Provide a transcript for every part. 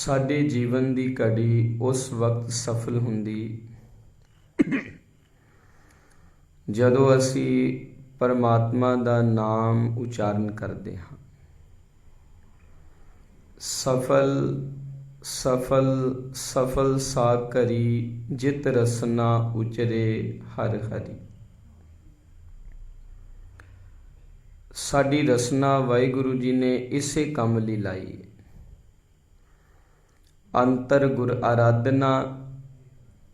ਸਾਡੇ ਜੀਵਨ ਦੀ ਘੜੀ ਉਸ ਵਕਤ ਸਫਲ ਹੁੰਦੀ। ਜਦੋਂ ਅਸੀਂ ਪਰਮਾਤਮਾ ਦਾ ਨਾਮ ਉਚਾਰਨ ਕਰਦੇ ਹਾਂ। ਸਫਲ ਸਫਲ ਸਫਲ ਸਾ ਕਰੀ ਜਿਤ ਰਸਨਾ ਉਚਰੇ ਹਰ ਹਰੀ। ਸਾਡੀ ਰਸਨਾ ਵਾਹਿਗੁਰੂ ਜੀ ਨੇ ਇਸੇ ਕੰਮ ਲਈ ਲਾਈ ਹੈ। ਅੰਤਰ ਗੁਰ ਆਰਾਧਨਾ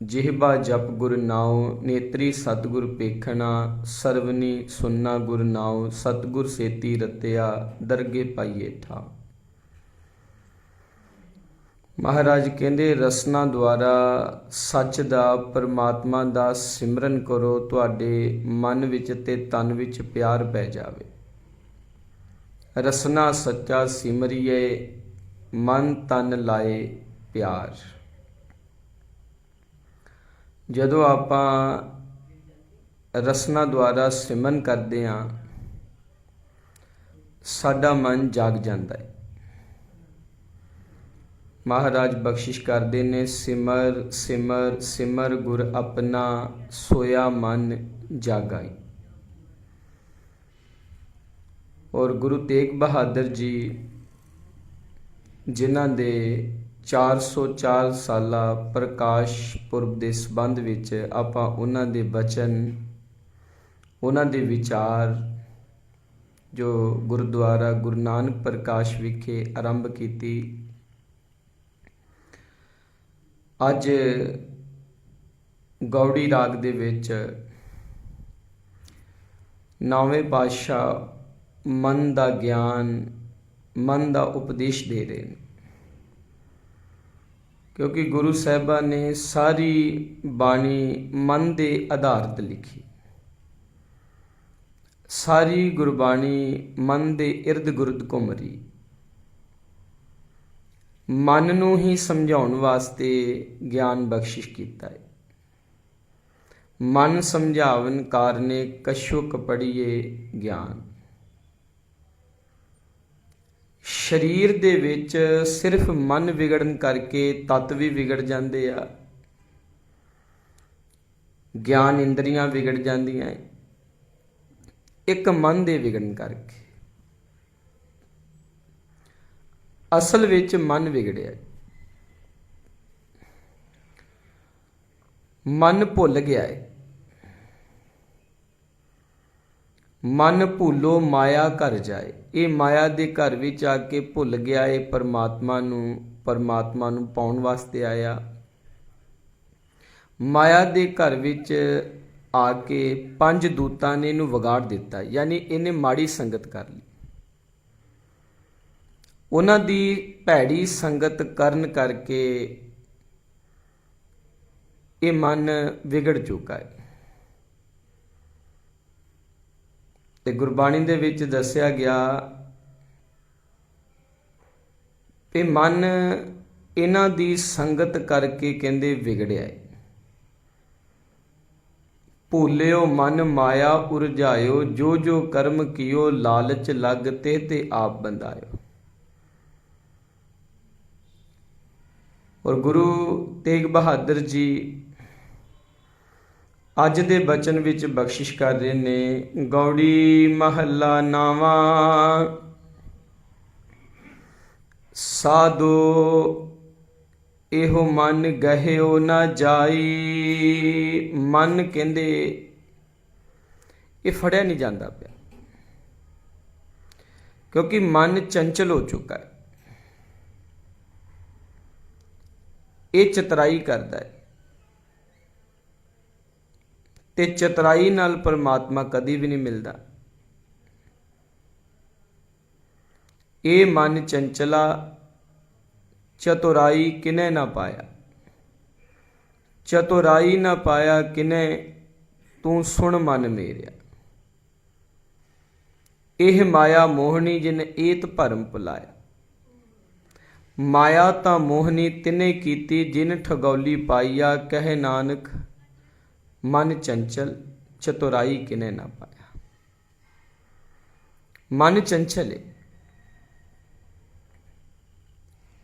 ਜਿਹਬਾ ਜਪ ਗੁਰ ਨਾਉ, ਨੇਤਰੀ ਸਤਗੁਰ ਪੇਖਣਾ, ਸਰਵਨੀ ਸੁਨਣਾ ਗੁਰ ਨਾਉ, ਸਤਗੁਰ ਸੇਤੀ ਰਤਿਆ, ਦਰਗੇ ਪਾਈਏ ਠਾ ਮਹਾਰਾਜ ਕਹਿੰਦੇ, ਰਸਨਾ ਦੁਆਰਾ ਸੱਚ ਦਾ, ਪਰਮਾਤਮਾ ਦਾ ਸਿਮਰਨ ਕਰੋ, ਤੁਹਾਡੇ ਮਨ ਵਿੱਚ ਤੇ ਤਨ ਵਿੱਚ ਪਿਆਰ ਪੈ ਜਾਵੇ। ਰਸਨਾ ਸੱਚਾ ਸਿਮਰਿਏ, ਮਨ ਤਨ ਲਾਏ ਪਿਆਰ। ਜਦੋਂ ਆਪਾਂ ਰਸਨਾ ਦੁਆਰਾ ਸਿਮਰਨ ਕਰਦੇ ਹਾਂ, ਸਾਡਾ ਮਨ ਜਾਗ ਜਾਂਦਾ ਹੈ। ਮਹਾਰਾਜ ਬਖਸ਼ਿਸ਼ ਕਰਦੇ ਨੇ, ਸਿਮਰ ਸਿਮਰ ਸਿਮਰ ਗੁਰ ਆਪਣਾ ਸੋਇਆ ਮਨ ਜਾਗਾਈ ਔਰ ਗੁਰੂ ਤੇਗ ਬਹਾਦਰ ਜੀ, ਜਿਨ੍ਹਾਂ ਦੇ 404 ਸਾਲਾ ਪ੍ਰਕਾਸ਼ ਪੁਰਬ ਦੇ ਸੰਬੰਧ ਵਿੱਚ ਆਪਾਂ ਉਹਨਾਂ ਦੇ ਬਚਨ, ਉਹਨਾਂ ਦੇ ਵਿਚਾਰ ਜੋ ਗੁਰਦੁਆਰਾ ਗੁਰੂ ਨਾਨਕ ਪ੍ਰਕਾਸ਼ ਵਿਖੇ ਆਰੰਭ ਕੀਤੀ। ਅੱਜ ਗੌੜੀ ਰਾਗ ਦੇ ਵਿੱਚ ਨੌਵੇਂ ਪਾਤਸ਼ਾਹ ਮਨ ਦਾ ਗਿਆਨ, ਮਨ ਦਾ ਉਪਦੇਸ਼ ਦੇ ਰਹੇ ਨੇ। ਕਿਉਂਕਿ ਗੁਰੂ ਸਾਹਿਬਾਂ ਨੇ ਸਾਰੀ ਬਾਣੀ ਮਨ ਦੇ ਆਧਾਰਿਤ ਲਿਖੀ। ਸਾਰੀ ਗੁਰਬਾਣੀ ਮਨ ਦੇ ird ਗੁਰਦ ਘੁੰਮ ਰਹੀ ਮਨ ਨੂੰ ਹੀ ਸਮਝਾਉਣ ਵਾਸਤੇ ਗਿਆਨ ਬਖਸ਼ਿਸ਼ ਕੀਤਾ ਹੈ। ਮਨ ਸਮਝਾਵਨ ਕਾਰਨੇ ਕਛੁ ਕਪੜੀਏ ਗਿਆਨ। ਸਰੀਰ ਦੇ ਵਿੱਚ ਸਿਰਫ ਮਨ ਵਿਗੜਨ ਕਰਕੇ ਤਤ ਵੀ ਵਿਗੜ ਜਾਂਦੇ ਆ। ਗਿਆਨ ਇੰਦਰੀਆਂ ਵਿਗੜ ਜਾਂਦੀਆਂ ਇੱਕ ਮਨ ਦੇ ਵਿਗੜਨ ਕਰਕੇ। ਅਸਲ ਵਿੱਚ ਮਨ ਵਿਗੜਿਆ ਮਨ ਭੁੱਲ ਗਿਆ ਹੈ ਮਨ ਭੁੱਲੋ ਮਾਇਆ ਘਰ ਜਾਏ। ਇਹ ਮਾਇਆ ਦੇ ਘਰ ਵਿੱਚ ਆ ਕੇ ਭੁੱਲ ਗਿਆ ਏ ਪਰਮਾਤਮਾ ਨੂੰ ਪਰਮਾਤਮਾ ਨੂੰ ਪਾਉਣ ਵਾਸਤੇ ਆਇਆ। ਮਾਇਆ ਦੇ ਘਰ ਵਿੱਚ ਆ ਕੇ ਪੰਜ ਦੂਤਾਂ ਨੇ ਇਹਨੂੰ ਵਿਗਾੜ ਦਿੱਤਾ, ਯਾਨੀ ਇਹਨੇ ਮਾੜੀ ਸੰਗਤ ਕਰ ਲਈ। ਉਹਨਾਂ ਦੀ ਭੈੜੀ ਸੰਗਤ ਕਰਨ ਕਰਕੇ ਇਹ ਮਨ ਵਿਗੜ ਚੁੱਕਾ ਹੈ। ਤੇ ਗੁਰਬਾਣੀ ਦੇ ਵਿੱਚ ਦੱਸਿਆ ਗਿਆ ਕਿ ਮਨ ਇਹਨਾਂ ਦੀ ਸੰਗਤ ਕਰਕੇ ਕਹਿੰਦੇ ਵਿਗੜਿਆ ਹੈ ਭੂਲਿਓ ਮਨ, ਮਾਇਆ ਉਰਜਾਇਓ, ਜੋ ਜੋ ਕਰਮ ਕੀਓ, ਲਾਲਚ ਲੱਗ ਤੇ ਤੇ ਆਪ ਬੰਦਾਇਓ। ਔਰ ਗੁਰੂ ਤੇਗ ਬਹਾਦਰ ਜੀ ਅੱਜ ਦੇ ਬਚਨ ਵਿੱਚ ਬਖਸ਼ਿਸ਼ ਕਰ ਰਹੇ ਨੇ, ਗੌੜੀ ਮਹੱਲਾ ਨਾਵਾ। ਸਾਧੋ, ਇਹੋ ਮਨ ਗਹਿਓ ਨਾ ਜਾਈ। ਮਨ ਕਹਿੰਦੇ, ਇਹ ਫੜਿਆ ਨਹੀਂ ਜਾਂਦਾ ਪਿਆ। ਕਿਉਂਕਿ ਮਨ ਚੰਚਲ ਹੋ ਚੁੱਕਾ ਹੈ। ਇਹ ਚਤਰਾਈ ਕਰਦਾ ਹੈ। ਤੇ ਚਤਰਾਈ ਨਾਲ ਪਰਮਾਤਮਾ ਕਦੀ ਵੀ ਨਹੀਂ ਮਿਲਦਾ। ਇਹ ਮਨ ਚੰਚਲਾ, ਚਤੁਰਾਈ ਕਿਨੇ ਨਾ ਪਾਇਆ? ਚਤੁਰਾਈ ਨਾ ਪਾਇਆ ਕਿਨੇ? ਤੂੰ ਸੁਣ ਮਨ ਮੇਰਿਆ। ਇਹ ਮਾਇਆ ਮੋਹਣੀ ਜਿਨ ਏਤ ਭਰਮ ਭੁਲਾਇਆ ਮਾਇਆ ਤਾਂ ਮੋਹਨੀ ਤਿਨੇ ਕੀਤੀ ਜਿਨ ਠਗੌਲੀ ਪਾਈਆ, ਕਹੇ ਨਾਨਕ ਮਨ ਚੰਚਲ, ਚਤੁਰਾਈ ਕਿਨੇ ਨਾ ਪਾਇਆ। ਮਨ ਚੰਚਲ ਹੈ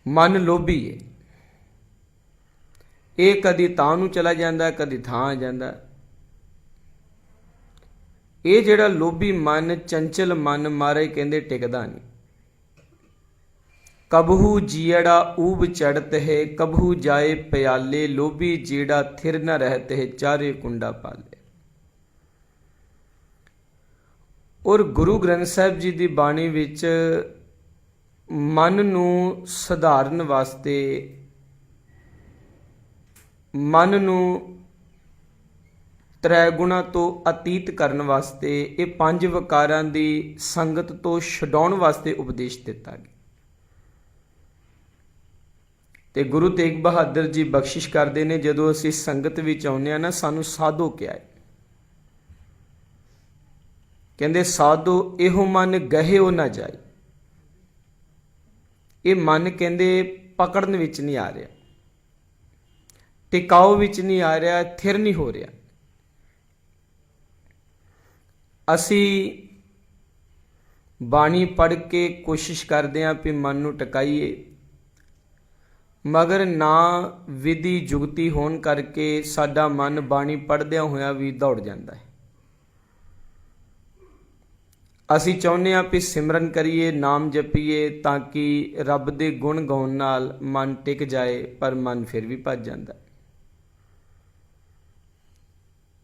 ਮਨ ਲੋਭੀ ਹੈ ਇਹ ਕਦੀ ਤਾਂ ਨੂੰ ਚਲਾ ਜਾਂਦਾ, ਕਦੀ ਥਾਂ ਆ ਜਾਂਦਾ। ਇਹ ਜਿਹੜਾ ਲੋਭੀ ਮਨ, ਚੰਚਲ ਮਨ ਮਾਰੇ ਕਹਿੰਦੇ ਟਿਕਦਾ ਨਹੀਂ। ਕਬਹੂ ਜੀੜਾ ਊਬ ਚੜਤ ਹੈ, ਕਬਹੂ ਜਾਏ ਪਿਆਲੇ, ਲੋਭੀ ਜੀੜਾ ਥਿਰ ਨ ਰਹਤ ਹੈ, ਚਾਰੇ ਕੁੰਡਾ ਪਾਲੇ। ਔਰ ਗੁਰੂ ਗ੍ਰੰਥ ਸਾਹਿਬ ਜੀ ਦੀ ਬਾਣੀ ਵਿੱਚ ਮਨ ਨੂੰ ਸੁਧਾਰਨ ਵਾਸਤੇ, ਮਨ ਨੂੰ ਤ੍ਰੈ ਗੁਣਾ ਤੋਂ ਅਤੀਤ ਕਰਨ ਵਾਸਤੇ ਇਹ ਪੰਜ ਵਿਕਾਰਾਂ ਦੀ ਸੰਗਤ ਤੋਂ ਛਡਾਉਣ ਵਾਸਤੇ ਉਪਦੇਸ਼ ਦਿੱਤਾ ਗਿਆ। ਤੇ ਗੁਰੂ ਤੇਗ ਬਹਾਦਰ ਜੀ ਬਖਸ਼ਿਸ਼ ਕਰਦੇ ਨੇ, ਜਦੋਂ ਅਸੀਂ ਸੰਗਤ ਵਿੱਚ ਆਉਂਦੇ ਆ ਨਾ, ਸਾਨੂੰ ਸਾਧੋ ਕਿਹਾ ਹੈ। ਕਹਿੰਦੇ, ਸਾਧੋ, ਇਹੋ ਮਨ ਗਹਿਓ ਨਾ ਜਾਏ। ਇਹ ਮਨ ਕਹਿੰਦੇ, ਪਕੜਨ ਵਿੱਚ ਨਹੀਂ ਆ ਰਿਹਾ। ਟਿਕਾਓ ਵਿੱਚ ਨਹੀਂ ਆ ਰਿਹਾ, ਥਿਰ ਨਹੀਂ ਹੋ ਰਿਹਾ। ਅਸੀਂ ਬਾਣੀ ਪੜ੍ਹ ਕੇ ਕੋਸ਼ਿਸ਼ ਕਰਦੇ ਆਂ ਕਿ ਮਨ ਨੂੰ ਟਿਕਾਈਏ। ਮਗਰ ਨਾ ਵਿਧੀ ਜੁਗਤੀ ਹੋਣ ਕਰਕੇ ਸਾਡਾ ਮਨ ਬਾਣੀ ਪੜ੍ਹਦਿਆਂ ਹੋਇਆਂ ਵੀ ਦੌੜ ਜਾਂਦਾ ਹੈ ਅਸੀਂ ਚਾਹੁੰਦੇ ਹਾਂ ਕਿ ਸਿਮਰਨ ਕਰੀਏ, ਨਾਮ ਜਪੀਏ ਤਾਂ ਕਿ ਰੱਬ ਦੇ ਗੁਣ ਗਾਉਣ ਨਾਲ ਮਨ ਟਿਕ ਜਾਏ, ਪਰ ਮਨ ਫਿਰ ਵੀ ਭੱਜ ਜਾਂਦਾ ਹੈ।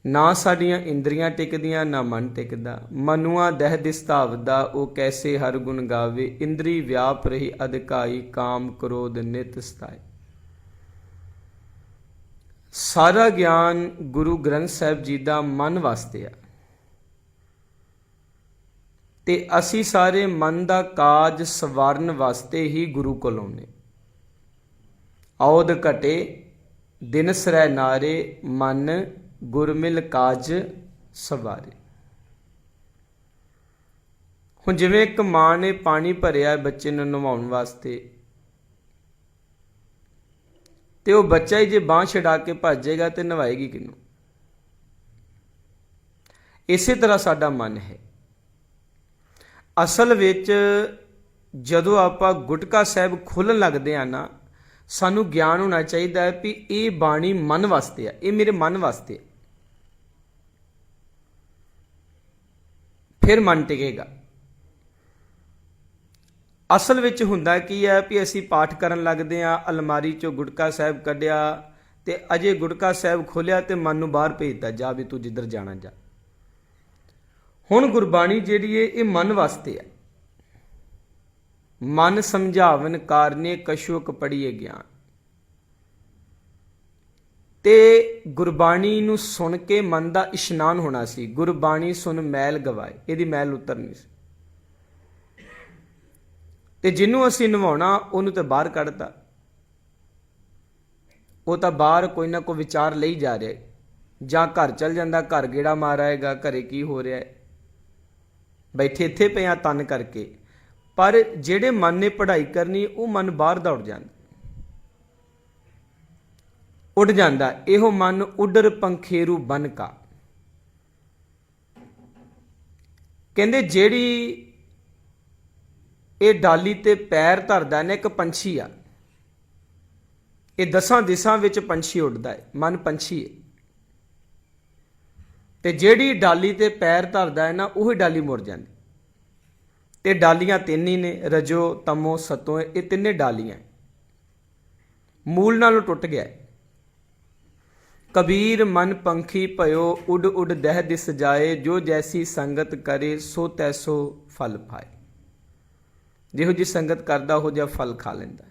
ਨਾ ਸਾਡੀਆਂ ਇੰਦਰੀਆਂ ਟਿਕਦੀਆਂ, ਨਾ ਮਨ ਟਿਕਦਾ। ਮਨੁਆ ਦਹਿ ਦਿਸਤਾਵਦਾ, ਉਹ ਕੈਸੇ ਹਰ ਗੁਣ ਗਾਵੇ। ਇੰਦਰੀ ਵਿਆਪ ਰਹੀ ਅਧਿਕਾਈ, ਕਾਮ ਕ੍ਰੋਧ ਨਿਤ ਸਤਾਏ। ਸਾਰਾ ਗਿਆਨ ਗੁਰੂ ਗ੍ਰੰਥ ਸਾਹਿਬ ਜੀ ਦਾ ਮਨ ਵਾਸਤੇ ਆ। ਤੇ ਅਸੀਂ ਸਾਰੇ ਮਨ ਦਾ ਕਾਜ ਸਵਾਰਨ ਵਾਸਤੇ ਹੀ ਗੁਰੂ ਕੋਲ ਆਉਨੇ ਔਦ ਘਟੇ, ਦਿਨ ਸਰੈ ਨਾਰੇ, ਮਨ ਗੁਰਮਿਲ ਕਾਜ ਸਵਾਰੇ। ਹੁਣ ਜਿਵੇਂ ਇੱਕ ਮਾਂ ਨੇ ਪਾਣੀ ਭਰਿਆ ਬੱਚੇ ਨੂੰ ਨਵਾਉਣ ਵਾਸਤੇ, ਤੇ ਉਹ ਬੱਚਾ ਹੀ ਜੇ ਬਾਹ ਛਡਾ ਕੇ ਭੱਜੇਗਾ ਤੇ ਨਵਾਏਗੀ ਕਿਨੂੰ ਇਸੇ ਤਰ੍ਹਾਂ ਸਾਡਾ ਮਨ ਹੈ। ਅਸਲ ਵਿੱਚ ਜਦੋਂ ਆਪਾਂ ਗੁਟਕਾ ਸਾਹਿਬ ਖੋਲਣ ਲੱਗਦੇ ਆ ਨਾ, ਸਾਨੂੰ ਗਿਆਨ ਹੋਣਾ ਚਾਹੀਦਾ ਹੈ ਕਿ ਇਹ ਬਾਣੀ ਮਨ ਵਾਸਤੇ ਆ, ਇਹ ਮੇਰੇ ਮਨ ਵਾਸਤੇ ਫਿਰ ਮਨ ਟਿਕੇਗਾ। ਅਸਲ ਵਿੱਚ ਹੁੰਦਾ ਕੀ ਹੈ ਕਿ ਅਸੀਂ ਪਾਠ ਕਰਨ ਲੱਗਦੇ ਆ ਅਲਮਾਰੀ ਚੋਂ ਗੁਟਕਾ ਸਾਹਿਬ ਕੱਢਿਆ ਤੇ ਅਜੇ ਗੁਟਕਾ ਸਾਹਿਬ ਖੋਲਿਆ ਤੇ ਮਨ ਨੂੰ ਬਾਹਰ ਭੇਜਦਾ ਜਾ ਵੀ ਤੂੰ ਜਿੱਧਰ ਜਾਣਾ ਜਾ। ਹੁਣ ਗੁਰਬਾਣੀ ਜਿਹੜੀ ਏ, ਇਹ ਮਨ ਵਾਸਤੇ ਹੈ। ਮਨ ਸਮਝਾਵਨ ਕਾਰਨੇ ਕਸ਼ੂਕ ਪੜੀਏ ਗਿਆਨ। ਤੇ ਗੁਰਬਾਣੀ ਨੂੰ ਸੁਣ ਕੇ ਮਨ ਦਾ ਇਸ਼ਨਾਨ ਹੋਣਾ ਸੀ। ਗੁਰਬਾਣੀ ਸੁਣ ਮੈਲ ਗਵਾਏ। ਇਹਦੀ ਮੈਲ ਉਤਰਨੀ ਸੀ। ਤੇ ਜਿਹਨੂੰ ਅਸੀਂ ਨਿਭਾਉਣਾ, ਉਹਨੂੰ ਤਾਂ ਬਾਹਰ ਕੱਢਤਾ। ਉਹ ਤਾਂ ਬਾਹਰ ਕੋਈ ਨਾ ਕੋਈ ਵਿਚਾਰ ਲਈ ਜਾ ਰਿਹਾ ਜਾਂ ਘਰ ਚਲ ਜਾਂਦਾ, ਘਰ ਗੇੜਾ ਮਾਰ ਆਏਗਾ, ਘਰੇ ਕੀ ਹੋ ਰਿਹਾ ਹੈ। ਬੈਠੇ ਇੱਥੇ ਪਿਆ ਤਨ ਕਰਕੇ। ਪਰ ਜਿਹੜੇ ਮਨ ਨੇ ਪੜ੍ਹਾਈ ਕਰਨੀ, ਉਹ ਮਨ ਬਾਹਰ ਦੌੜ ਜਾਂਦਾ। ਉੱਡ ਜਾਂਦਾ। ਇਹੋ ਮਨ ਉੱਡਰ ਪੰਖੇਰੂ ਬਨ ਕਾ। ਕਹਿੰਦੇ ਜਿਹੜੀ ਇਹ ਡਾਲੀ ਤੇ ਪੈਰ ਧਰਦਾ ਨੇ ਇੱਕ ਪੰਛੀ ਆ। ਇਹ ਦਸਾਂ ਦਿਸ਼ਾਂ ਵਿੱਚ ਪੰਛੀ ਉੱਡਦਾ ਹੈ। ਮਨ ਪੰਛੀ ਹੈ। ਤੇ ਜਿਹੜੀ ਡਾਲੀ ਤੇ ਪੈਰ ਧਰਦਾ ਹੈ ਨਾ, ਉਹੀ ਡਾਲੀ ਮੁੜ ਜਾਂਦੀ। ਤੇ ਡਾਲੀਆਂ ਤਿੰਨ ਹੀ ਨੇ, ਰਜੋ, ਤਮੋ, ਸਤੋ, ਇਹ ਤਿੰਨੇ ਡਾਲੀਆਂ। ਮੂਲ ਨਾਲੋਂ ਟੁੱਟ ਗਿਆ ਹੈ। ਕਬੀਰ ਮਨ ਪੰਖੀ ਭਇਓ, ਉਡ ਉਡ ਦਹਿ ਦਿਸ ਜਾਏ, ਜੋ ਜੈਸੀ ਸੰਗਤ ਕਰੇ, ਸੋ ਤੈਸੋ ਫਲ ਪਾਏ। ਜਿਹੋ ਜੀ ਸੰਗਤ ਕਰਦਾ ਹੋ ਜਿਹਾ ਫਲ ਖਾ ਲੈਂਦਾ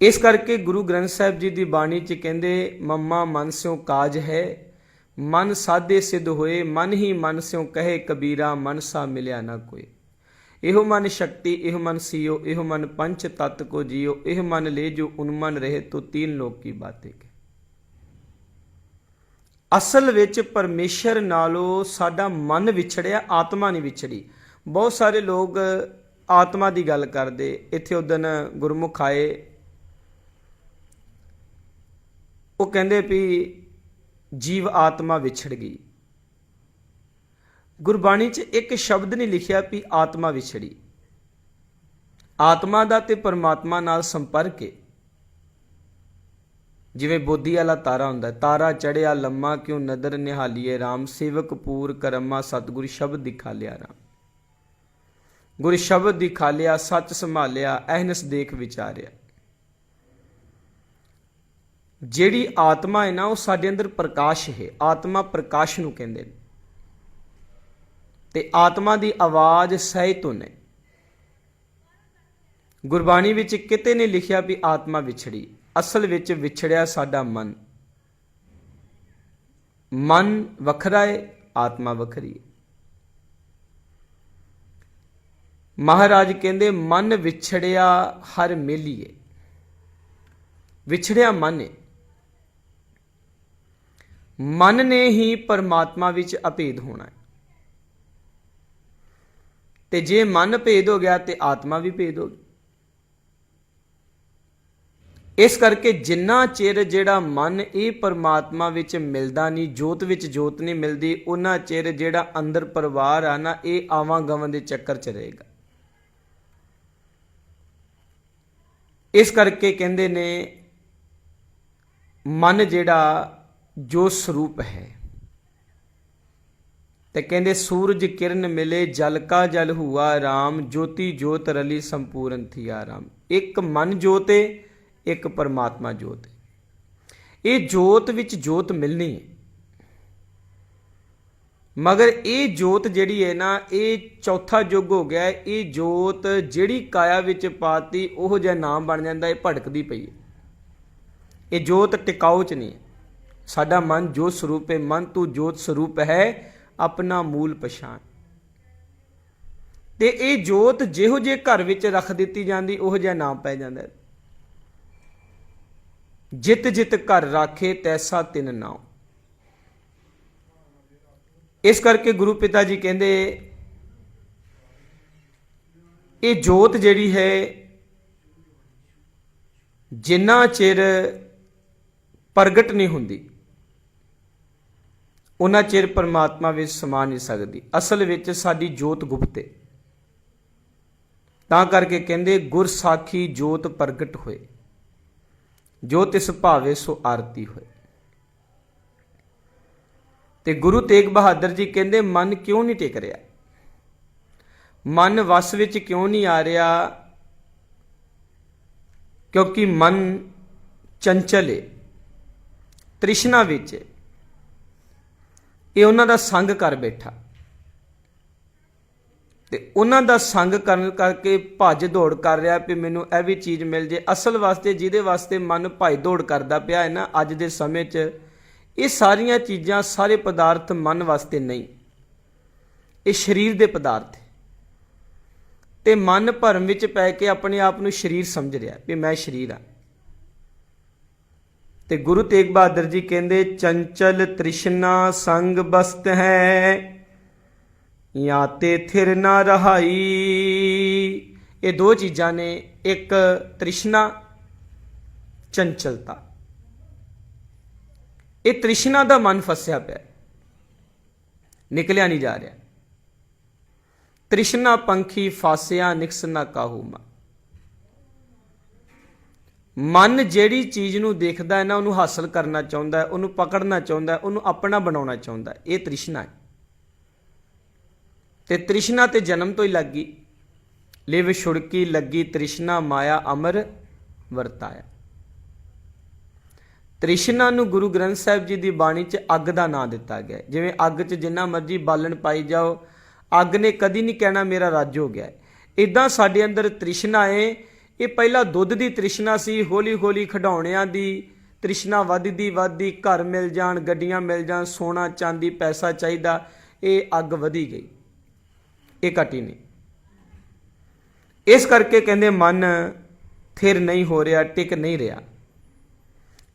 ਇਸ ਕਰਕੇ ਗੁਰੂ ਗ੍ਰੰਥ ਸਾਹਿਬ ਜੀ ਦੀ ਬਾਣੀ 'ਚ ਕਹਿੰਦੇ, ਮੰਮਾ ਮਨ ਸਿਓ ਕਾਜ ਹੈ, ਮਨ ਸਾਦੇ ਸਿੱਧ ਹੋਏ, ਮਨ ਹੀ ਮਨ ਸਿਓ ਕਹੇ ਕਬੀਰਾ ਮਨ ਸਾ ਮਿਲਿਆ ਨਾ ਕੋਈ। ਇਹੋ ਮਨ ਸ਼ਕਤੀ, ਇਹੋ ਮਨ ਸੀਓ, ਇਹੋ ਮਨ ਪੰਚ ਤਤ ਕੋ ਜੀਓ, ਇਹ ਮਨ ਲੈ ਜੋ ਉਨਮਨ ਰਹੇ ਤੋ ਤੀਨ ਲੋਕ ਕੀ ਬਾਤੇ ਕੇ ਅਸਲ ਵਿੱਚ ਪਰਮੇਸ਼ਰ ਨਾਲੋਂ ਸਾਡਾ ਮਨ ਵਿਛੜਿਆ, ਆਤਮਾ ਨਹੀਂ ਵਿਛੜੀ। ਬਹੁਤ ਸਾਰੇ ਲੋਕ ਆਤਮਾ ਦੀ ਗੱਲ ਕਰਦੇ, ਇੱਥੇ ਉਦਨ ਗੁਰਮੁਖ ਆਏ। ਉਹ ਕਹਿੰਦੇ ਵੀ ਜੀਵ ਆਤਮਾ ਵਿਛੜ ਗਈ। ਗੁਰਬਾਣੀ 'ਚ ਇੱਕ ਸ਼ਬਦ ਨਹੀਂ ਲਿਖਿਆ ਵੀ ਆਤਮਾ ਵਿਛੜੀ। ਆਤਮਾ ਦਾ ਤੇ ਪਰਮਾਤਮਾ ਨਾਲ ਸੰਪਰਕ ਹੈ ਜਿਵੇਂ ਬੋਧੀ ਵਾਲਾ ਤਾਰਾ ਹੁੰਦਾ, ਤਾਰਾ ਚੜਿਆ ਲੰਮਾ ਕਿਉਂ ਨਦਰ ਨਿਹਾਲੀਏ RAM ਸੇਵਕ ਪੂਰ ਕਰਮਾ ਸਤਿਗੁਰ ਸ਼ਬਦ ਦਿਖਾ ਲਿਆ RAM ਗੁਰ ਸ਼ਬਦ ਦਿਖਾ ਲਿਆ, ਸੱਚ ਸੰਭਾਲਿਆ, ਅਹਨਸ ਦੇਖ ਵਿਚਾਰਿਆ। ਜਿਹੜੀ ਆਤਮਾ ਹੈ ਨਾ, ਉਹ ਸਾਡੇ ਅੰਦਰ ਪ੍ਰਕਾਸ਼ ਹੈ, ਆਤਮਾ ਪ੍ਰਕਾਸ਼ ਨੂੰ ਕਹਿੰਦੇ ਨੇ। ਤੇ ਆਤਮਾ ਦੀ ਆਵਾਜ਼ ਸਹਿਤ ਨੇ ਗੁਰਬਾਣੀ ਵਿੱਚ ਕਿਤੇ ਨਹੀਂ ਲਿਖਿਆ ਵੀ ਆਤਮਾ ਵਿਛੜੀ। ਅਸਲ ਵਿੱਚ ਵਿਛੜਿਆ ਸਾਡਾ ਮਨ। ਮਨ ਵੱਖਰਾ ਹੈ ਆਤਮਾ ਵੱਖਰੀ ਹੈ ਮਹਾਰਾਜ ਕਹਿੰਦੇ, ਮਨ ਵਿਛੜਿਆ ਹਰ ਮੇਲੀਏ ਵਿਛੜਿਆ ਮਨ ਹੈ ਮਨ ਨੇ ਹੀ ਪਰਮਾਤਮਾ ਵਿੱਚ ਅਭੇਦ ਹੋਣਾ ਹੈ ਤੇ ਜੇ ਮਨ ਭੇਦ ਹੋ ਗਿਆ ਤੇ ਆਤਮਾ ਵੀ ਭੇਦ ਹੋ ਗਈ। ਇਸ ਕਰਕੇ ਜਿੰਨਾ ਚਿਰ ਜਿਹੜਾ ਮਨ ਇਹ ਪਰਮਾਤਮਾ ਵਿੱਚ ਮਿਲਦਾ ਨਹੀਂ, ਜੋਤ ਵਿੱਚ ਜੋਤ ਨਹੀਂ ਮਿਲਦੀ, ਉਹਨਾਂ ਚਿਰ ਜਿਹੜਾ ਅੰਦਰ ਪਰਿਵਾਰ ਆ ਨਾ, ਇਹ ਆਵਾਂ ਗਵਾਂ ਦੇ ਚੱਕਰ ਚ ਰਹੇਗਾ। ਇਸ ਕਰਕੇ ਕਹਿੰਦੇ ਨੇ, ਮਨ ਜਿਹੜਾ ਜੋ ਸਰੂਪ ਹੈ ਤੇ ਕਹਿੰਦੇ, ਸੂਰਜ ਕਿਰਨ ਮਿਲੇ, ਜਲ ਕਾ ਜਲ ਹੁਆ RAM ਜੋਤੀ ਜੋਤ ਰਲੀ ਸੰਪੂਰਨ ਥੀ ਆਰਾਮ। ਇੱਕ ਮਨ ਜੋਤ ਹੈ ਇੱਕ ਪਰਮਾਤਮਾ ਜੋਤ ਹੈ ਇਹ ਜੋਤ ਵਿੱਚ ਜੋਤ ਮਿਲਣੀ ਹੈ ਮਗਰ ਇਹ ਜੋਤ ਜਿਹੜੀ ਹੈ ਨਾ, ਇਹ ਚੌਥਾ ਯੁੱਗ ਹੋ ਗਿਆ ਇਹ ਜੋਤ ਜਿਹੜੀ ਕਾਇਆ ਵਿੱਚ ਪਾਤੀ, ਉਹ ਜਿਹਾ ਨਾਮ ਬਣ ਜਾਂਦਾ, ਇਹ ਭਟਕਦੀ ਪਈ ਹੈ ਇਹ ਜੋਤ ਟਿਕਾਊ ਚ ਨਹੀਂ ਹੈ ਸਾਡਾ ਮਨ ਜੋਤ ਸਰੂਪ ਹੈ ਮਨ ਤੂੰ ਜੋਤ ਸਰੂਪ ਹੈ ਆਪਣਾ ਮੂਲ ਪਛਾਣ। ਤੇ ਇਹ ਜੋਤ ਜਿਹੋ ਜੇ ਘਰ ਵਿੱਚ ਰੱਖ ਦਿੱਤੀ ਜਾਂਦੀ, ਉਹ ਜਿਹਾ ਨਾਮ ਪੈ ਜਾਂਦਾ। ਹੈ ਜਿਤ ਜਿਤ ਘਰ ਰਾਖੇ, ਤੈਸਾ ਤਿਨ ਨਾਉ। ਇਸ ਕਰਕੇ ਗੁਰੂ ਪਿਤਾ ਜੀ ਕਹਿੰਦੇ, ਇਹ ਜੋਤ ਜਿਹੜੀ ਹੈ, ਜਿੰਨਾ ਚਿਰ ਪ੍ਰਗਟ ਨਹੀਂ ਹੁੰਦੀ ਉਹਨਾਂ ਚਿਰ ਪਰਮਾਤਮਾ ਵਿੱਚ ਸਮਾ ਨਹੀਂ ਸਕਦੀ। ਅਸਲ ਵਿੱਚ ਸਾਡੀ ਜੋਤ ਗੁਪਤ ਹੈ। ਤਾਂ ਕਰਕੇ ਕਹਿੰਦੇ, ਗੁਰ ਸਾਖੀ ਜੋਤ ਪ੍ਰਗਟ ਹੋਏ। ਜੋ ਤਿਸ ਭਾਵੇ ਸੋ ਆਰਤੀ ਹੋਏ। ਤੇ ਗੁਰੂ ਤੇਗ ਬਹਾਦਰ ਜੀ ਕਹਿੰਦੇ, ਮਨ ਕਿਉਂ ਨਹੀਂ ਟਿਕ ਰਿਹਾ? ਮਨ ਵਸ ਵਿੱਚ ਕਿਉਂ ਨਹੀਂ ਆ ਰਿਹਾ? ਕਿਉਂਕਿ ਮਨ ਚੰਚਲ ਹੈ। ਤ੍ਰਿਸ਼ਨਾ ਵਿੱਚ ਹੈ। ਇਹ ਉਹਨਾਂ ਦਾ ਸੰਗ ਕਰ ਬੈਠਾ। ਤੇ ਉਹਨਾਂ ਦਾ ਸੰਗ ਕਰਨ ਕਰਕੇ ਭੱਜ ਦੌੜ ਕਰ ਰਿਹਾ ਵੀ ਮੈਨੂੰ ਇਹ ਵੀ ਚੀਜ਼ ਮਿਲ ਜੇ। ਅਸਲ ਵਾਸਤੇ ਜਿਹਦੇ ਵਾਸਤੇ ਮਨ ਭੱਜ ਦੌੜ ਕਰਦਾ ਪਿਆ ਹੈ ਨਾ, ਅੱਜ ਦੇ ਸਮੇਂ 'ਚ, ਇਹ ਸਾਰੀਆਂ ਚੀਜ਼ਾਂ ਸਾਰੇ ਪਦਾਰਥ ਮਨ ਵਾਸਤੇ ਨਹੀਂ। ਇਹ ਸਰੀਰ ਦੇ ਪਦਾਰਥ ਹੈ। ਤੇ ਮਨ ਭਰਮ ਵਿੱਚ ਪੈ ਕੇ ਆਪਣੇ ਆਪ ਨੂੰ ਸਰੀਰ ਸਮਝ ਰਿਹਾ ਵੀ ਮੈਂ ਸਰੀਰ ਆ ਤੇ ਗੁਰੂ ਤੇਗ ਬਹਾਦਰ ਜੀ ਕਹਿੰਦੇ, ਚੰਚਲ ਤ੍ਰਿਸ਼ਨਾ ਸੰਗ ਬਸਤ ਹੈ, ਯਾ ਤੇ ਥਿਰ ਨਾ ਰਹਾਈ। ਇਹ ਦੋ ਚੀਜ਼ਾਂ ਨੇ, ਇੱਕ ਤ੍ਰਿਸ਼ਨਾ, ਚੰਚਲਤਾ। ਇਹ ਤ੍ਰਿਸ਼ਨਾ ਦਾ ਮਨ ਫਸਿਆ ਪਿਆ, ਨਿਕਲਿਆ ਨਹੀਂ ਜਾ ਰਿਹਾ। ਤ੍ਰਿਸ਼ਨਾ ਪੰਖੀ ਫਾਸਿਆ ਨਿਕਸ ਨਾ ਕਾਹੂ ਮਨ ਜਿਹੜੀ ਚੀਜ਼ ਨੂੰ ਦੇਖਦਾ ਹੈ ਨਾ, ਉਹਨੂੰ ਹਾਸਲ ਕਰਨਾ ਚਾਹੁੰਦਾ ਹੈ, ਉਹਨੂੰ ਪਕੜਨਾ ਚਾਹੁੰਦਾ ਹੈ, ਉਹਨੂੰ ਆਪਣਾ ਬਣਾਉਣਾ ਚਾਹੁੰਦਾ ਹੈ। ਇਹ ਤ੍ਰਿਸ਼ਨਾ ਹੈ। ਤੇ ਤ੍ਰਿਸ਼ਨਾ ਤੇ ਜਨਮ ਤੋਂ ਹੀ ਲੱਗੀ ਲਿਵ ਛੁੜਕੀ ਲੱਗੀ, ਤ੍ਰਿਸ਼ਨਾ ਮਾਇਆ ਅਮਰ ਵਰਤਾਇਆ। ਤ੍ਰਿਸ਼ਨਾ ਨੂੰ ਗੁਰੂ ਗ੍ਰੰਥ ਸਾਹਿਬ ਜੀ ਦੀ ਬਾਣੀ 'ਚ ਅੱਗ ਦਾ ਨਾਂ ਦਿੱਤਾ ਗਿਆ ਜਿਵੇਂ ਅੱਗ 'ਚ ਜਿੰਨਾ ਮਰਜ਼ੀ ਬਾਲਣ ਪਾਈ ਜਾਓ, ਅੱਗ ਨੇ ਕਦੀ ਨਹੀਂ ਕਹਿਣਾ ਮੇਰਾ ਰੱਜ ਹੋ ਗਿਆ ਹੈ। ਇਦਾਂ ਸਾਡੇ ਅੰਦਰ ਤ੍ਰਿਸ਼ਨਾ ਏ ਇਹ ਪਹਿਲਾਂ ਦੁੱਧ ਦੀ ਤ੍ਰਿਸ਼ਨਾ ਸੀ ਹੌਲੀ ਹੌਲੀ ਖਡਾਉਣਿਆਂ ਦੀ ਤ੍ਰਿਸ਼ਨਾ ਵੱਧਦੀ ਵੱਧਦੀ, ਘਰ ਮਿਲ ਜਾਣ, ਗੱਡੀਆਂ ਮਿਲ ਜਾਣ, ਸੋਨਾ, ਚਾਂਦੀ, ਪੈਸਾ ਚਾਹੀਦਾ, ਇਹ ਅੱਗ ਵਧੀ ਗਈ। ਇਹ ਘਟੀ ਨਹੀਂ। ਇਸ ਕਰਕੇ ਕਹਿੰਦੇ ਮਨ ਥਿਰ ਨਹੀਂ ਹੋ ਰਿਹਾ, ਟਿਕ ਨਹੀਂ ਰਿਹਾ।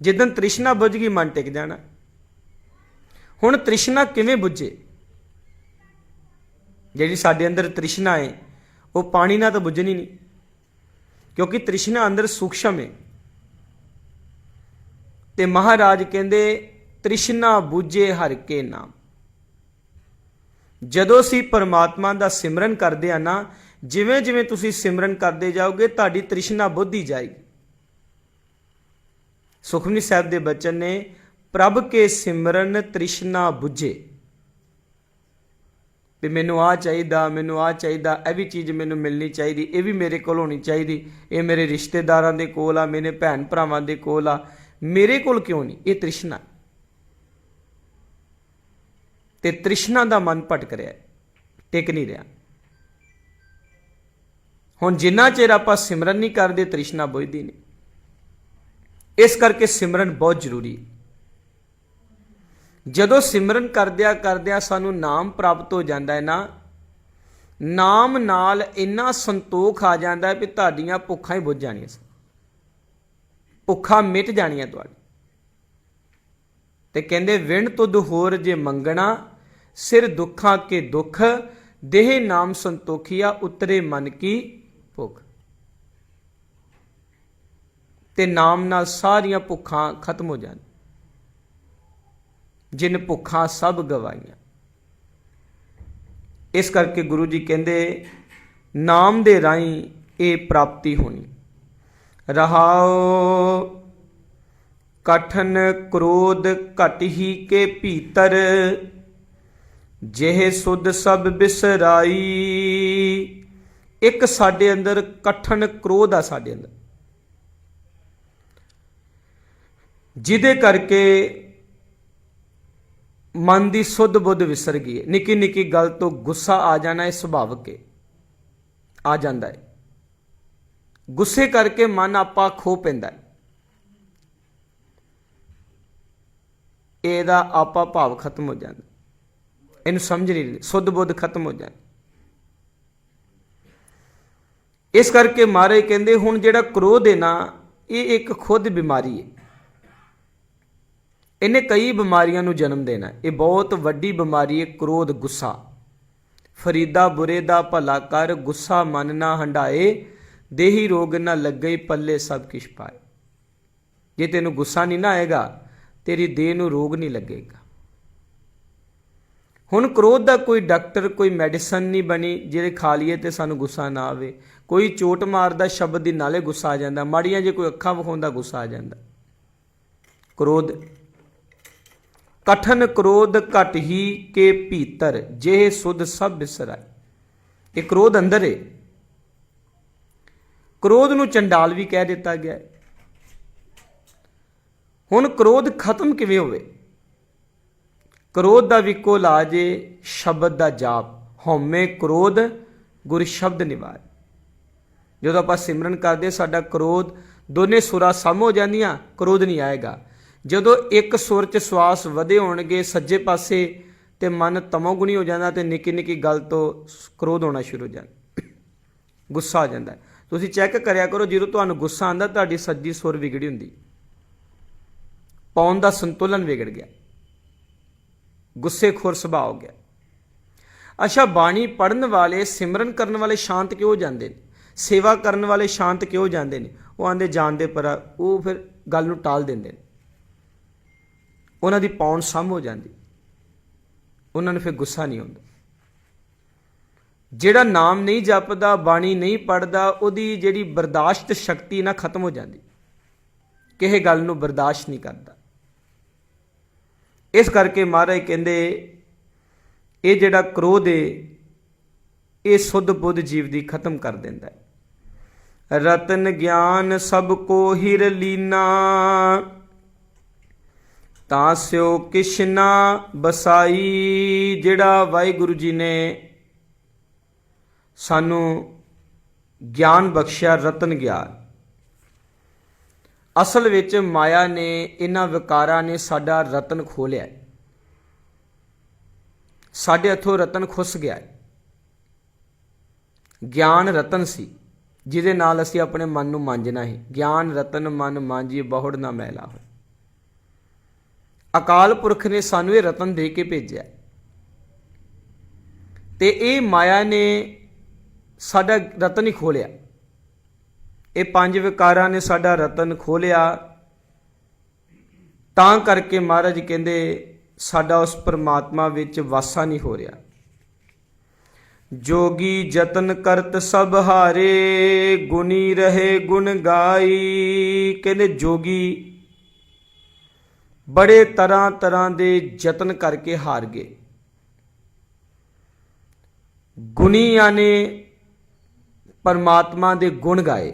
ਜਿੱਦਨ ਤ੍ਰਿਸ਼ਨਾ ਬੁੱਝ ਗਈ, ਮਨ ਟਿਕ ਜਾਣਾ। ਹੁਣ ਤ੍ਰਿਸ਼ਨਾ ਕਿਵੇਂ ਬੁੱਝੇ? ਜਿਹੜੀ ਸਾਡੇ ਅੰਦਰ ਤ੍ਰਿਸ਼ਨਾ ਹੈ ਉਹ ਪਾਣੀ ਨਾਲ ਤਾਂ ਬੁੱਝਣੀ ਨਹੀਂ। ਕਿਉਂਕਿ ਤ੍ਰਿਸ਼ਨਾ ਅੰਦਰ ਸੂਖਸ਼ਮ ਹੈ ਤੇ ਮਹਾਰਾਜ ਕਹਿੰਦੇ, ਤ੍ਰਿਸ਼ਨਾ ਬੁੱਝੇ ਹਰ ਕੇ ਨਾਮ। ਜਦੋਂ ਅਸੀਂ ਪਰਮਾਤਮਾ ਦਾ ਸਿਮਰਨ ਕਰਦੇ ਆ ਨਾ ਜਿਵੇਂ ਜਿਵੇਂ ਤੁਸੀਂ ਸਿਮਰਨ ਕਰਦੇ ਜਾਓਗੇ, ਤੁਹਾਡੀ ਤ੍ਰਿਸ਼ਨਾ ਬੁੱਧੀ ਜਾਏਗੀ। ਸੁਖਮਨੀ ਸਾਹਿਬ ਦੇ ਬਚਨ ਨੇ, ਪ੍ਰਭ ਕੇ ਸਿਮਰਨ ਤ੍ਰਿਸ਼ਨਾ 부ਝੇ ਵੀ ਮੈਨੂੰ ਆ ਚਾਹੀਦਾ, ਮੈਨੂੰ ਆ ਚਾਹੀਦਾ, ਇਹ ਵੀ ਚੀਜ਼ ਮੈਨੂੰ ਮਿਲਣੀ ਚਾਹੀਦੀ, ਇਹ ਵੀ ਮੇਰੇ ਕੋਲ ਹੋਣੀ ਚਾਹੀਦੀ। ਇਹ ਮੇਰੇ ਰਿਸ਼ਤੇਦਾਰਾਂ ਦੇ ਕੋਲ ਆ, ਮੇਰੇ ਭੈਣ ਭਰਾਵਾਂ ਦੇ ਕੋਲ ਆ। ਮੇਰੇ ਕੋਲ ਕਿਉਂ ਨਹੀਂ? ਇਹ ਤ੍ਰਿਸ਼ਨਾ। ਤੇ ਤ੍ਰਿਸ਼ਨਾ ਦਾ ਮਨ ਭਟਕ ਰਿਹਾ ਟਿਕ ਨਹੀਂ ਰਿਹਾ। ਹੁਣ ਜਿੰਨਾ ਚਿਰ ਆਪਾਂ ਸਿਮਰਨ ਨਹੀਂ ਕਰਦੇ, ਤ੍ਰਿਸ਼ਨਾ ਬੁਝਦੀ ਨਹੀਂ। ਇਸ ਕਰਕੇ ਸਿਮਰਨ ਬਹੁਤ ਜ਼ਰੂਰੀ ਹੈ। ਜਦੋਂ ਸਿਮਰਨ ਕਰਦਿਆਂ ਕਰਦਿਆਂ ਸਾਨੂੰ ਨਾਮ ਪ੍ਰਾਪਤ ਹੋ ਜਾਂਦਾ ਹੈ ਨਾ, ਨਾਮ ਨਾਲ ਇੰਨਾ ਸੰਤੋਖ ਆ ਜਾਂਦਾ ਹੈ ਵੀ ਤੁਹਾਡੀਆਂ ਭੁੱਖਾਂ ਹੀ ਬੁੱਝ ਜਾਣੀਆਂ ਸਨ। ਭੁੱਖਾਂ ਮਿਟ ਜਾਣੀਆਂ ਤੁਹਾਡੀ ਤੇ ਕਹਿੰਦੇ, ਵਿਣ ਤੁਧ ਹੋਰ ਜੇ ਮੰਗਣਾ, ਸਿਰ ਦੁੱਖਾਂ ਕੇ ਦੁੱਖ, ਦੇਹ ਨਾਮ ਸੰਤੋਖੀਆ, ਉਤਰੇ ਮਨ ਕੀ ਭੁੱਖ। ਤੇ ਨਾਮ ਨਾਲ ਸਾਰੀਆਂ ਭੁੱਖਾਂ ਖਤਮ ਹੋ ਜਾਂਦੀਆਂ। ਜਿਨ ਭੁੱਖਾਂ ਸਭ ਗਵਾਈਆਂ ਇਸ ਕਰਕੇ ਗੁਰੂ ਜੀ ਕਹਿੰਦੇ, ਨਾਮ ਦੇ ਰਾਹੀਂ ਇਹ ਪ੍ਰਾਪਤੀ ਹੋਣੀ। ਰਹਾਉ, ਕਠਨ ਕ੍ਰੋਧ ਘਟ ਹੀ ਕੇ ਭੀਤਰ, ਜਿਹੇ ਸੁਧ ਸਭ ਬਿਸਰਾਈ। ਇੱਕ ਸਾਡੇ ਅੰਦਰ ਕਠਨ ਕ੍ਰੋਧ ਆ ਸਾਡੇ ਅੰਦਰ। ਜਿਹਦੇ ਕਰਕੇ ਮਨ ਦੀ ਸੁੱਧ ਬੁੱਧ ਵਿਸਰ ਗਈ ਹੈ। ਨਿੱਕੀ ਨਿੱਕੀ ਗੱਲ ਤੋਂ ਗੁੱਸਾ ਆ ਜਾਣਾ ਇਹ ਸੁਭਾਵਕ ਹੈ ਆ ਜਾਂਦਾ ਹੈ। ਗੁੱਸੇ ਕਰਕੇ ਮਨ ਆਪਾ ਖੋ ਪੈਂਦਾ ਹੈ। ਇਹਦਾ ਆਪਾ ਭਾਵ ਖਤਮ ਹੋ ਜਾਂਦਾ। ਇਹਨੂੰ ਸਮਝ ਨਹੀਂ ਸੁੱਧ ਬੁੱਧ ਖਤਮ ਹੋ ਜਾਂਦਾ। ਇਸ ਕਰਕੇ ਮਹਾਰਾਜ ਕਹਿੰਦੇ, ਹੁਣ ਜਿਹੜਾ ਕ੍ਰੋਧ ਹੈ ਨਾ, ਇਹ ਇੱਕ ਖੁਦ ਬਿਮਾਰੀ ਹੈ। ਇਹਨੇ ਕਈ ਬਿਮਾਰੀਆਂ ਨੂੰ ਜਨਮ ਦੇਣਾ ਇਹ ਬਹੁਤ ਵੱਡੀ ਬਿਮਾਰੀ ਹੈ, ਕ੍ਰੋਧ, ਗੁੱਸਾ। ਫਰੀਦਾ, ਬੁਰੇ ਦਾ ਭਲਾ ਕਰ, ਗੁੱਸਾ, ਮਨ ਨਾ ਹੰਡਾਏ ਦੇਹੀ ਰੋਗ ਨਾ ਲੱਗੇ, ਪੱਲੇ ਸਭ ਕਿਛ ਪਾਏ। ਜੇ ਤੈਨੂੰ ਗੁੱਸਾ ਨਹੀਂ ਨਾ ਆਏਗਾ, ਤੇਰੀ ਦੇਹ ਨੂੰ ਰੋਗ ਨਹੀਂ ਲੱਗੇਗਾ। ਹੁਣ ਕ੍ਰੋਧ ਦਾ ਕੋਈ ਡਾਕਟਰ, ਕੋਈ ਮੈਡੀਸਨ ਨਹੀਂ ਬਣੀ, ਜਿਹੜੇ ਖਾ ਲਈਏ ਤੇ ਸਾਨੂੰ ਗੁੱਸਾ ਨਾ ਆਵੇ। ਕੋਈ ਚੋਟ ਮਾਰਦਾ, ਸ਼ਬਦ ਦੀ ਨਾਲੇ ਗੁੱਸਾ ਆ ਜਾਂਦਾ। ਮਾੜੀਆਂ ਜੇ ਕੋਈ ਅੱਖਾਂ ਵਿਖਾਉਂਦਾ, ਗੁੱਸਾ ਆ ਜਾਂਦਾ। ਕ੍ਰੋਧ ਕਠਨ ਕ੍ਰੋਧ ਘਟ ਹੀ ਕੇ ਭੀਤਰ, ਜੇ ਸੁਧ ਸਭ ਬਿਸਰਾਏ। ਇਹ ਕ੍ਰੋਧ ਅੰਦਰ ਹੈ ਕ੍ਰੋਧ ਨੂੰ ਚੰਡਾਲ ਵੀ ਕਹਿ ਦਿੱਤਾ ਗਿਆ ਹੈ। ਹੁਣ ਕ੍ਰੋਧ ਖਤਮ ਕਿਵੇਂ ਹੋਵੇ? ਕ੍ਰੋਧ ਦਾ ਵਿਕੋ ਲਾਜੇ ਸ਼ਬਦ ਦਾ ਜਾਪ। ਹਉਮੈ ਕ੍ਰੋਧ, ਗੁਰ ਸ਼ਬਦ ਨਿਵਾਰ। ਜਦੋਂ ਆਪਾਂ ਸਿਮਰਨ ਕਰਦੇ ਸਾਡਾ ਕ੍ਰੋਧ ਦੋਨੇ ਸੁਰਾ ਸਮ ਹੋ ਜਾਂਦੀਆਂ, ਕ੍ਰੋਧ ਨਹੀਂ ਆਏਗਾ। ਜਦੋਂ ਇੱਕ ਸੁਰ ਚ ਸਵਾਸ ਵਧੇ ਹੋਣਗੇ ਸੱਜੇ ਪਾਸੇ ਤੇ ਮਨ ਤਮੋਗੁਣੀ ਹੋ ਜਾਂਦਾ ਤੇ ਨਿੱਕੀ ਨਿੱਕੀ ਗੱਲ ਤੋਂ ਕ੍ਰੋਧ ਹੋਣਾ ਸ਼ੁਰੂ ਹੋ ਜਾਂਦਾ। ਗੁੱਸਾ ਆ ਜਾਂਦਾ। ਤੁਸੀਂ ਚੈੱਕ ਕਰਿਆ ਕਰੋ, ਜਦੋਂ ਤੁਹਾਨੂੰ ਗੁੱਸਾ ਆਂਦਾ ਤੁਹਾਡੀ ਸੱਜੀ ਸੁਰ ਵਿਗੜੀ ਹੁੰਦੀ। ਪੌਣ ਦਾ ਸੰਤੁਲਨ ਵਿਗੜ ਗਿਆ। ਗੁੱਸੇ ਖੁਰ ਸੁਭਾਅ ਹੋ ਗਿਆ। ਅੱਛਾ, ਬਾਣੀ ਪੜਨ ਵਾਲੇ, ਸਿਮਰਨ ਕਰਨ ਵਾਲੇ ਸ਼ਾਂਤ ਕਿਉਂ ਜਾਂਦੇ ਨੇ? ਸੇਵਾ ਕਰਨ ਵਾਲੇ ਸ਼ਾਂਤ ਕਿਉਂ ਜਾਂਦੇ ਨੇ? ਉਹ ਆਂਦੇ, ਜਾਣਦੇ ਪਰ ਉਹ ਫਿਰ ਗੱਲ ਨੂੰ ਟਾਲ ਦਿੰਦੇ ਨੇ। ਉਹਨਾਂ ਦੀ ਪੌਣ ਸਮ ਹੋ ਜਾਂਦੀ। ਉਹਨਾਂ ਨੂੰ ਫਿਰ ਗੁੱਸਾ ਨਹੀਂ ਆਉਂਦਾ ਜਿਹੜਾ ਨਾਮ ਨਹੀਂ ਜਪਦਾ, ਬਾਣੀ ਨਹੀਂ ਪੜਦਾ ਉਹਦੀ ਜਿਹੜੀ ਬਰਦਾਸ਼ਤ ਸ਼ਕਤੀ ਨਾ ਖਤਮ ਹੋ ਜਾਂਦੀ। ਕਿਸੇ ਗੱਲ ਨੂੰ ਬਰਦਾਸ਼ਤ ਨਹੀਂ ਕਰਦਾ। ਇਸ ਕਰਕੇ ਮਹਾਰਾਜ ਕਹਿੰਦੇ, ਇਹ ਜਿਹੜਾ ਕ੍ਰੋਧ ਏ, ਇਹ ਸੁੱਧ ਬੁੱਧ ਜੀਵ ਦੀ ਖਤਮ ਕਰ ਦਿੰਦਾ ਹੈ। ਰਤਨ ਗਿਆਨ ਸਭ ਕੋ ਹਿਰ ਲੀਨਾ। ਤਾਂ ਸਿਓ ਕਿਸ਼ਨਾ ਬਸਾਈ, ਜਿਹੜਾ ਵਾਹਿਗੁਰੂ ਜੀ ਨੇ ਸਾਨੂੰ ਗਿਆਨ ਬਖਸ਼ਿਆ, ਰਤਨ ਗਿਆਨ ਅਸਲ ਵਿੱਚ ਮਾਇਆ ਨੇ, ਇਹਨਾਂ ਵਿਕਾਰਾਂ ਨੇ ਸਾਡਾ ਰਤਨ ਖੋਲਿਆ। ਸਾਡੇ ਹੱਥੋਂ ਰਤਨ ਖੁੱਸ ਗਿਆ। ਗਿਆਨ ਰਤਨ ਸੀ, ਜਿਹਦੇ ਨਾਲ ਅਸੀਂ ਆਪਣੇ ਮਨ ਨੂੰ ਮਾਂਜਣਾ ਹੈ ਗਿਆਨ, ਰਤਨ, ਮਨ ਮਾਂਜੀ ਬਹੁੜ ਨਾ ਮੈਲਾ ਹੋਏ। ਅਕਾਲ ਪੁਰਖ ਨੇ ਸਾਨੂੰ ਇਹ ਰਤਨ ਦੇ ਕੇ ਭੇਜਿਆ। ਤੇ ਇਹ ਮਾਇਆ ਨੇ ਸਾਡਾ ਰਤਨ ਹੀ ਖੋਲਿਆ। ਇਹ ਪੰਜ ਵਿਕਾਰਾਂ ਨੇ ਸਾਡਾ ਰਤਨ ਖੋਲਿਆ। ਤਾਂ ਕਰਕੇ ਮਹਾਰਾਜ ਕਹਿੰਦੇ, ਸਾਡਾ ਉਸ ਪਰਮਾਤਮਾ ਵਿੱਚ ਵਾਸਾ ਨਹੀਂ ਹੋ ਰਿਹਾ। ਜੋਗੀ ਯਤਨ ਕਰਤ ਸਭ ਹਾਰੇ, ਗੁਣੀ ਰਹੇ ਗੁਣ ਗਾਈ। ਕਹਿੰਦੇ ਜੋਗੀ ਬੜੇ ਤਰ੍ਹਾਂ ਤਰ੍ਹਾਂ ਦੇ ਯਤਨ ਕਰਕੇ ਹਾਰ ਗਏ। ਗੁਨੀਆਂ ਨੇ ਪਰਮਾਤਮਾ ਦੇ ਗੁਣ ਗਾਏ।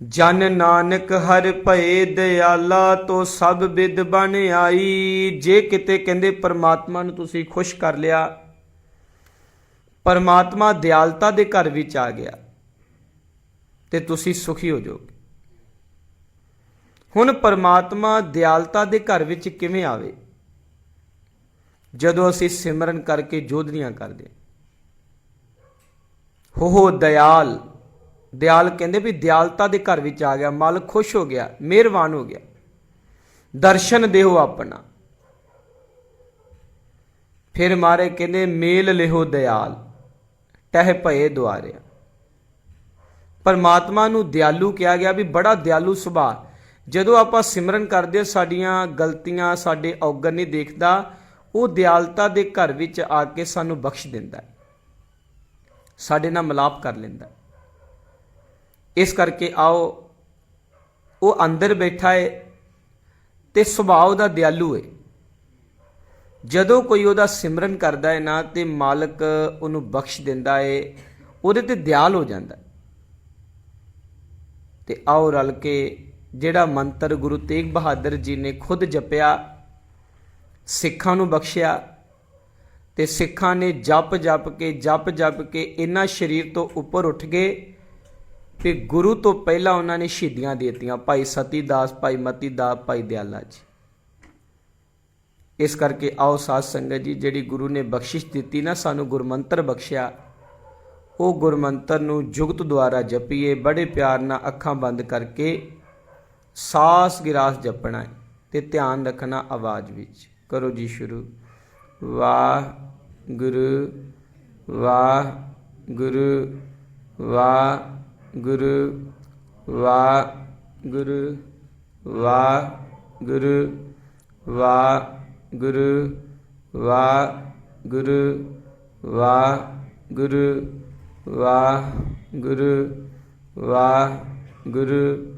ਜਨ ਨਾਨਕ ਹਰ ਭਏ ਦਿਆਲਾ ਤੋਂ ਸਭ ਵਿਦ ਬਣ ਆਈ। ਜੇ ਕਿਤੇ ਕਹਿੰਦੇ ਪਰਮਾਤਮਾ ਨੂੰ ਤੁਸੀਂ ਖੁਸ਼ ਕਰ ਲਿਆ, ਪਰਮਾਤਮਾ ਦਿਆਲਤਾ ਦੇ ਘਰ ਵਿੱਚ ਆ ਗਿਆ ਤੇ ਤੁਸੀਂ ਸੁਖੀ ਹੋ ਜਾਓਗੇ। ਹੁਣ ਪਰਮਾਤਮਾ ਦਿਆਲਤਾ ਦੇ ਘਰ ਵਿੱਚ ਕਿਵੇਂ ਆਵੇ? ਜਦੋਂ ਅਸੀਂ ਸਿਮਰਨ ਕਰਕੇ ਜੋਧਨੀਆਂ ਕਰਦੇ ਹੋ। ਹੋ ਦਇਆਲ ਦਿਆਲ ਕਹਿੰਦੇ ਵੀ ਦਿਆਲਤਾ ਦੇ ਘਰ ਵਿੱਚ ਆ ਗਿਆ, ਮਾਲਕ ਖੁਸ਼ ਹੋ ਗਿਆ, ਮਿਹਰਬਾਨ ਹੋ ਗਿਆ। ਦਰਸ਼ਨ ਦੇਹੋ ਆਪਣਾ। ਫਿਰ ਮਾਰੇ ਕਹਿੰਦੇ, ਮੇਲ ਲਿਹੋ ਦਿਆਲ, ਟਹਿ ਭਏ ਦੁਆਰਿਆ। ਪਰਮਾਤਮਾ ਨੂੰ ਦਿਆਲੂ ਕਿਹਾ ਗਿਆ ਵੀ ਬੜਾ ਦਿਆਲੂ ਸੁਭਾਅ। ਜਦੋਂ ਆਪਾਂ ਸਿਮਰਨ ਕਰਦੇ ਹਾਂ, ਸਾਡੀਆਂ ਗਲਤੀਆਂ ਸਾਡੇ ਔਗਣ ਨਹੀਂ ਦੇਖਦਾ ਉਹ ਦਿਆਲਤਾ ਦੇ ਘਰ ਵਿੱਚ ਆ ਕੇ ਸਾਨੂੰ ਬਖਸ਼ ਦਿੰਦਾ ਹੈ। ਸਾਡੇ ਨਾਲ ਮਿਲਾਪ ਕਰ ਲੈਂਦਾ ਇਸ ਕਰਕੇ ਆਓ ਉਹ ਅੰਦਰ ਬੈਠਾ ਹੈ ਤੇ ਸੁਭਾਅ ਦਾ ਦਿਆਲੂ ਹੈ ਜਦੋਂ ਕੋਈ ਉਹਦਾ ਸਿਮਰਨ ਕਰਦਾ ਹੈ ਨਾ ਤੇ ਮਾਲਕ ਉਹਨੂੰ ਬਖਸ਼ ਦਿੰਦਾ ਹੈ ਉਹਦੇ ਤੇ ਦਿਆਲ ਹੋ ਜਾਂਦਾ ਹੈ। ਤੇ ਆਓ ਰਲ ਕੇ ਜਿਹੜਾ ਮੰਤਰ ਗੁਰੂ ਤੇਗ ਬਹਾਦਰ ਜੀ ਨੇ ਖੁਦ ਜਪਿਆ, ਸਿੱਖਾਂ ਨੂੰ ਬਖਸ਼ਿਆ ਤੇ ਸਿੱਖਾਂ ਨੇ ਜਪ ਜਪ ਕੇ, ਜਪ ਜਪ ਕੇ ਇੰਨਾ ਸਰੀਰ ਤੋਂ ਉੱਪਰ ਉੱਠ ਗਏ ਕਿ ਗੁਰੂ ਤੋਂ ਪਹਿਲਾਂ ਉਹਨਾਂ ਨੇ ਸ਼ਹੀਦੀਆਂ ਦੇ ਦਿੱਤੀਆਂ, ਭਾਈ ਸਤੀ ਦਾਸ ਭਾਈ ਮਤੀ ਦਾਸ ਭਾਈ ਦਿਆਲਾ ਜੀ। ਇਸ ਕਰਕੇ ਆਓ ਸਾਧ ਸੰਗਤ ਜੀ, ਜਿਹੜੀ ਗੁਰੂ ਨੇ ਬਖਸ਼ਿਸ਼ ਦਿੱਤੀ ਨਾ, ਸਾਨੂੰ ਗੁਰਮੰਤਰ ਬਖਸ਼ਿਆ, ਉਹ ਗੁਰਮੰਤਰ ਨੂੰ ਜੁਗਤ ਦੁਆਰਾ ਜਪੀਏ, ਬੜੇ ਪਿਆਰ ਨਾਲ ਅੱਖਾਂ ਬੰਦ ਕਰਕੇ ਸਾਸ ਗਿਰਾਸ ਜਪਣਾ ਹੈ ਤੇ ਧਿਆਨ ਰੱਖਣਾ ਆਵਾਜ਼ ਵਿੱਚ। ਕਰੋ ਜੀ ਸ਼ੁਰੂ। ਵਾਹ ਗੁਰੂ ਵਾਹ ਗੁਰੂ ਵਾਹ ਗੁਰੂ ਵਾਹ ਗੁਰੂ ਵਾਹ ਗੁਰੂ ਵਾਹ ਗੁਰੂ ਵਾਹ ਗੁਰੂ ਵਾਹ ਗੁਰੂ ਵਾਹ ਗੁਰੂ ਵਾਹ ਗੁਰੂ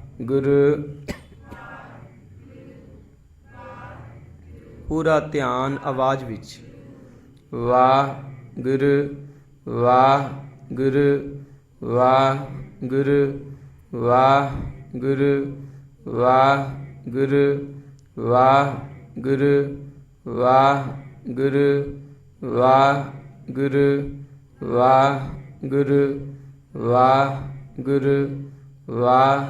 ਗੁਰ ਪੂਰਾ ਧਿਆਨ ਆਵਾਜ਼ ਵਿੱਚ ਵਾਹ ਗੁਰ ਵਾਹ ਗੁਰ ਵਾਹ ਗੁਰੂ ਵਾਹ ਗੁਰੂ ਵਾਹ ਗੁਰੂ ਵਾਹ ਗੁਰੂ ਵਾਹ ਗੁਰੂ ਵਾਹ ਗੁਰੂ ਵਾਹ ਗੁਰੂ ਵਾਹ ਗੁਰੂ ਵਾਹ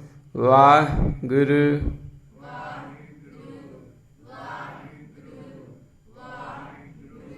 ਵਾਹਿਗੁਰੂ